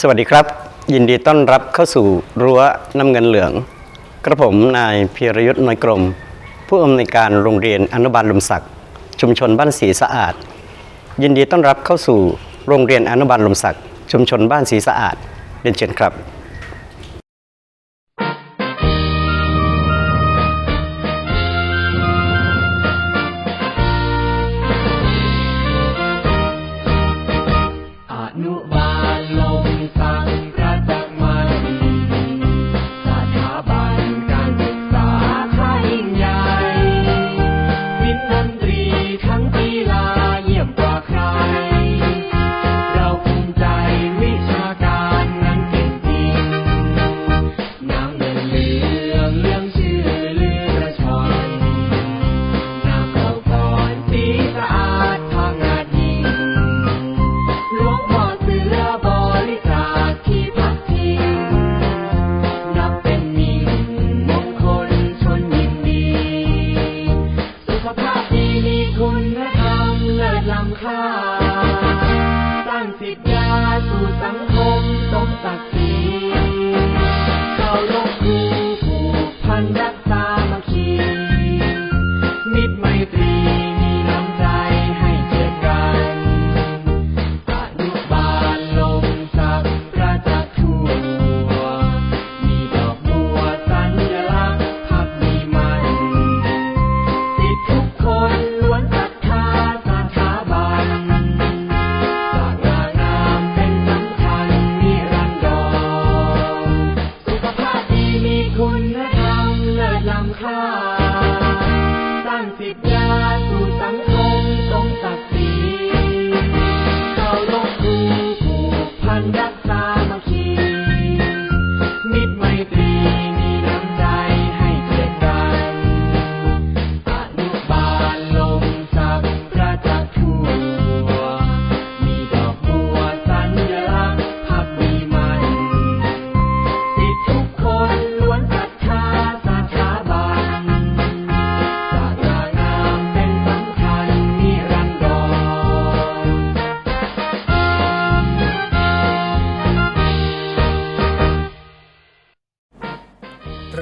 สวัสดีครับ ยินดีต้อนรับเข้าสู่รั้วน้ำเงินเหลือง กระผมนายพีรยุทธ์น้อยกรม ผู้อำนวยการโรงเรียนอนุบาลลมศักดิ์ชุมชนบ้านสีสะอาด ยินดีต้อนรับเข้าสู่โรงเรียนอนุบาลลมศักดิ์ชุมชนบ้านสีสะอาดเรียนเชิญครับ สิทธิยาสู่สังคมสมศักดิ์ศรี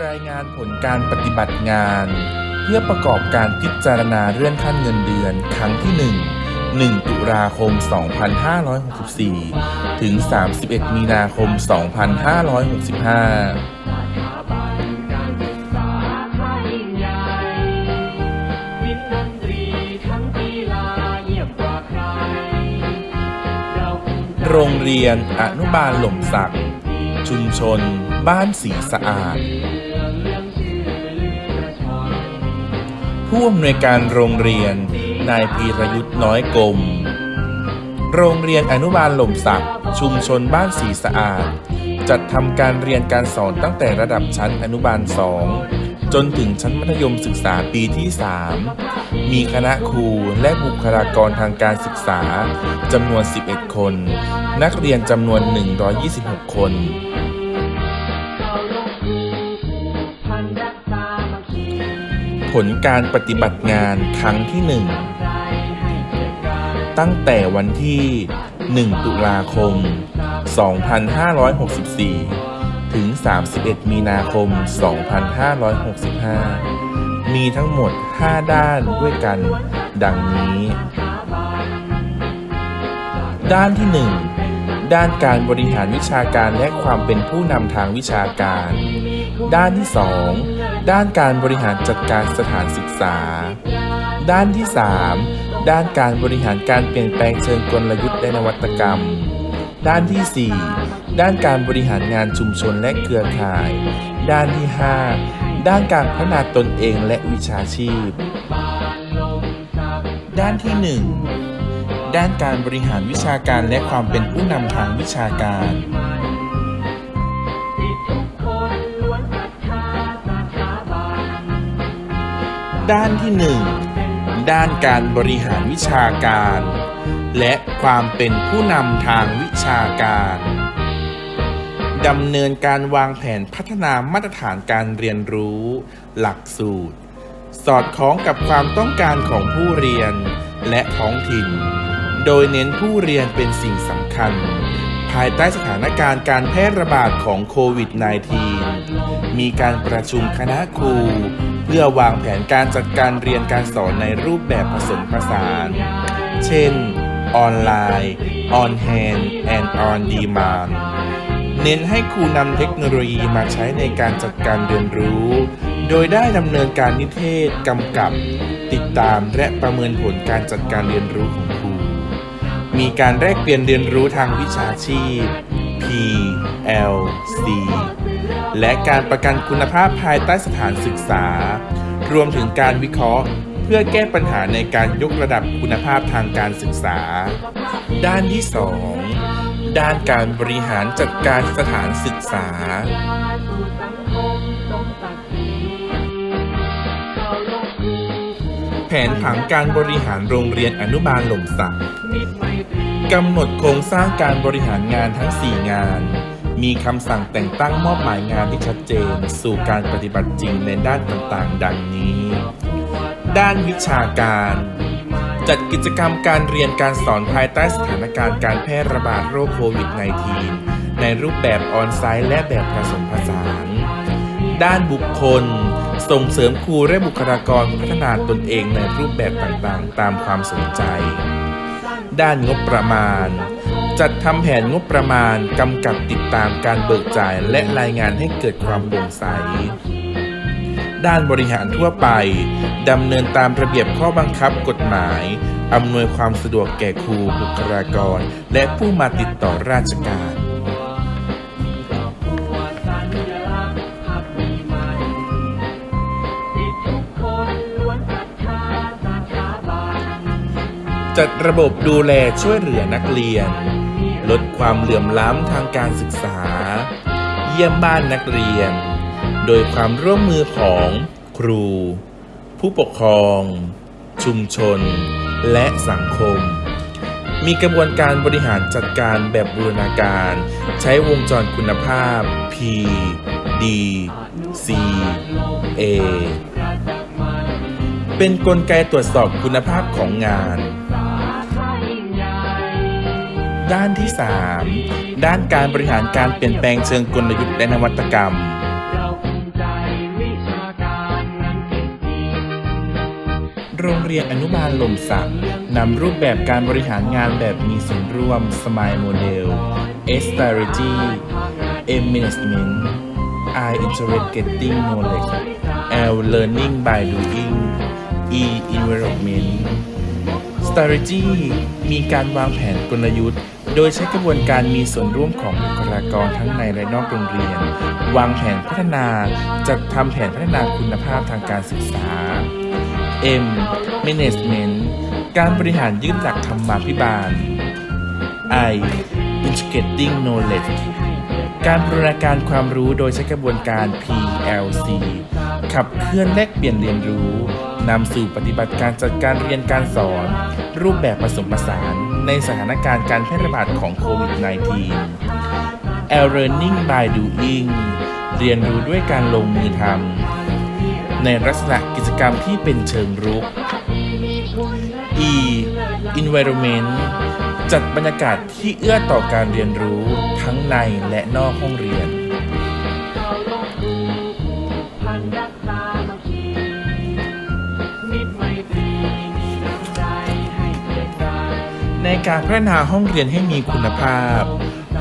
รายงานผลการปฏิบัติงาน เพื่อประกอบการพิจารณาเลื่อนขั้นเงินเดือนครั้งที่ 1 1 ตุลาคม 2564 ถึง 31 มีนาคม 2565สถาบันการศึกษาไทยยิ่งใหญ่วินดนตรีทั้งกีฬาเยี่ยมกว่าใครเราภูมิใจโรงเรียนอนุบาลหล่มสัก ชุมชน บ้านสีสะอาด ผู้อำนวยการโรงเรียน นายพีรยุทธ์น้อยกลม โรงเรียนอนุบาลหล่มสัก ชุมชนบ้านสีสะอาด จัดทำการเรียนการสอนตั้งแต่ระดับชั้นอนุบาล 2 จนถึงชั้นมัธยมศึกษาปีที่ 3 มีคณะครูและบุคลากรทางการศึกษาจำนวน 11 คน นักเรียนจำนวน 126 คน ผลการปฏิบัติงานครั้งที่ 1 ตั้งแต่วันที่ 1 ตุลาคม 2564 ถึง 31 มีนาคม 2565 มีทั้งหมด 5 ด้านด้วยกัน ดังนี้ ด้านที่ 1 ด้านการบริหารวิชาการและความเป็นผู้นำทางวิชาการ ด้านที่ 2 ด้านการบริหารจัดการสถานศึกษา ด้านที่ 3 ด้านการบริหารการเปลี่ยนแปลงเชิงกลยุทธ์และนวัตกรรม ด้านที่ 4 ด้านการบริหารงานชุมชนและเครือข่าย ด้านที่ 5 ด้านการพัฒนาตนเองและวิชาชีพ ด้านที่ 1 ด้านการบริหารวิชาการและความเป็นผู้นำทางวิชาการ ด้านที่ 1 ด้านการบริหารวิชาการ และความเป็นผู้นำทางวิชาการดำเนินการวางแผนพัฒนามาตรฐานการเรียนรู้ หลักสูตร สอดคล้องกับความต้องการของผู้เรียนและท้องถิ่น โดยเน้นผู้เรียนเป็นสิ่งสำคัญ ภายใต้สถานการณ์การแพร่ระบาดของโควิด -19 มีการประชุมคณะครู เพื่อวางแผนการจัดการเรียนการสอนในรูปแบบผสมผสาน เช่น ออนไลน์ on hand and on demand เน้นให้ครูนำเทคโนโลยีมาใช้ในการจัดการเรียนรู้ โดยได้ดำเนินการนิเทศกำกับ ติดตามและประเมินผลการจัดการเรียนรู้ของ มีการแลกเปลี่ยนเรียนรู้ทางวิชาชีพ P L C และการประกันคุณภาพภายใต้สถานศึกษา รวมถึงการวิเคราะห์เพื่อแก้ปัญหาในการยกระดับคุณภาพทางการศึกษา ด้านที่ 2 ด้านการบริหารจัดการสถานศึกษา แผนผังการบริหารโรงเรียนอนุบาลหล่มสัก กำหนดโครงสร้างการบริหารงานทั้ง 4 งาน มีคำสั่งแต่งตั้งมอบหมายงานที่ชัดเจน สู่การปฏิบัติจริงในด้านต่างๆ ดังนี้ ด้านวิชาการ จัดกิจกรรมการเรียนการสอนภายใต้สถานการณ์การแพร่ระบาดโรคโควิด -19 ในรูปแบบออนไซต์และแบบผสมผสาน ด้านบุคคล ส่งเสริมครูและบุคลากรพัฒนาตนเองในรูปแบบต่างๆ ตามความสนใจ ด้านงบประมาณ จัดทำแผนงบประมาณกำกับติดตามการเบิกจ่ายและรายงานให้เกิดความโปร่งใส ด้านบริหารทั่วไปดำเนินตามระเบียบข้อบังคับกฎหมายอำนวยความสะดวกแก่ครูบุคลากร และผู้มาติดต่อราชการ จัดระบบดูแลช่วยเหลือนักเรียน ลดความเหลื่อมล้ำทางการศึกษา เยี่ยมบ้านนักเรียน โดยความร่วมมือของครู ผู้ปกครอง ชุมชน และสังคม มีกระบวนการบริหารจัดการแบบบูรณาการ ใช้วงจรคุณภาพ P D C A เป็นนกลไกตรวจสอบคุณภาพของงาน ด้านที่ 3 ด้านการบริหารการเปลี่ยนแปลงเชิงกลยุทธ์และนวัตกรรม โรงเรียนอนุบาลลมสักนำรูปแบบการบริหารงานแบบมีส่วนร่วม Smile Model S Strategy M Management I Integrating Knowledge L Learning by Doing E Environment Strategy มีการวางแผนกลยุทธ์ โดยใช้กระบวนการมีส่วนร่วมของบุคลากรทั้งในและนอกโรงเรียน วางแผนพัฒนา จัดทำแผนพัฒนาคุณภาพทางการศึกษา M Management การบริหารยึดหลักธรรมาภิบาล I Integrating Knowledge การบรูรณาการความรู้โดยใช้กระบวนการ PLC ขับเคลื่อนแลกเปลี่ยนเรียนรู้ นำสู่ปฏิบัติการจัดการเรียนการสอน รูปแบบผสมผสานในสถานการณ์การแพร่ระบาดของโควิด -19 L Learning by Doing เรียนรู้ด้วยการลงมือทำในลักษณะกิจกรรมที่เป็นเชิงรุก E Environment จัดบรรยากาศที่เอื้อต่อการเรียนรู้ทั้งในและนอกห้องเรียน การพัฒนาห้องเรียนให้มีคุณภาพ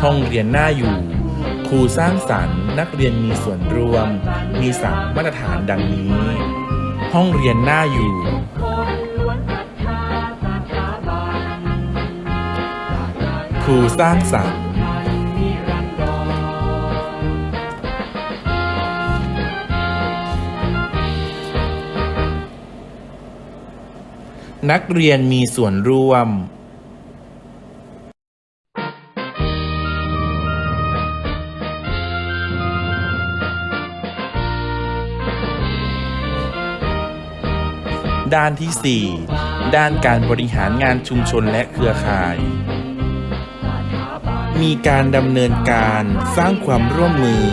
ห้องเรียนน่าอยู่ ครูสร้างสรรค์ นักเรียนมีส่วนร่วม มีสามมาตรฐานดังนี้ ห้องเรียนน่าอยู่ ครูสร้างสรรค์ นักเรียนมีส่วนร่วม ด้านที่ 4 ด้านการบริหารงานชุมชนและเครือข่าย มีการดำเนินการสร้างความร่วมมือ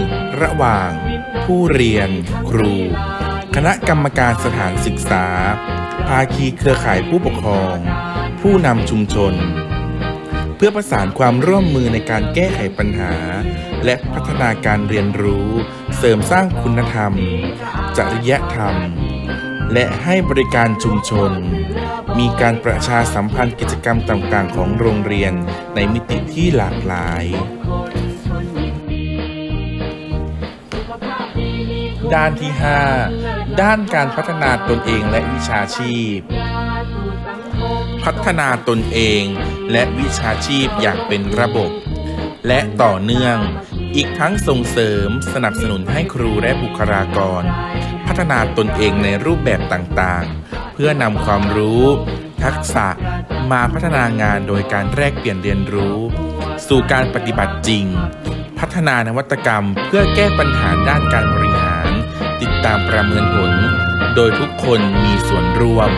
ระหว่าง ผู้เรียน ครู คณะกรรมการสถานศึกษา ภาคีเครือข่ายผู้ปกครอง ผู้นำชุมชน เพื่อประสานความร่วมมือในการแก้ไขปัญหา และพัฒนาการเรียนรู้ เสริมสร้างคุณธรรม จริยธรรม และให้บริการชุมชน มีการประชาสัมพันธ์กิจกรรมต่างๆ ของโรงเรียนในมิติที่หลากหลาย ด้านที่ 5 ด้านการพัฒนาตนเองและวิชาชีพ พัฒนาตนเองและวิชาชีพอย่างเป็นระบบ และต่อเนื่อง อีกทั้งส่งเสริมสนับสนุนให้ครูและบุคลากร ฒนาตนเองในรูปแบบต่างๆ เพื่อนำความรู้ ทักษะมาพัฒนางานโดยการแลกเปลี่ยนเรียนรู้ สู่การปฏิบัติจริง พัฒนานวัตกรรมเพื่อแก้ปัญหาด้านการบริหาร ติดตามประเมินผล โดยทุกคนมีส่วนร่วม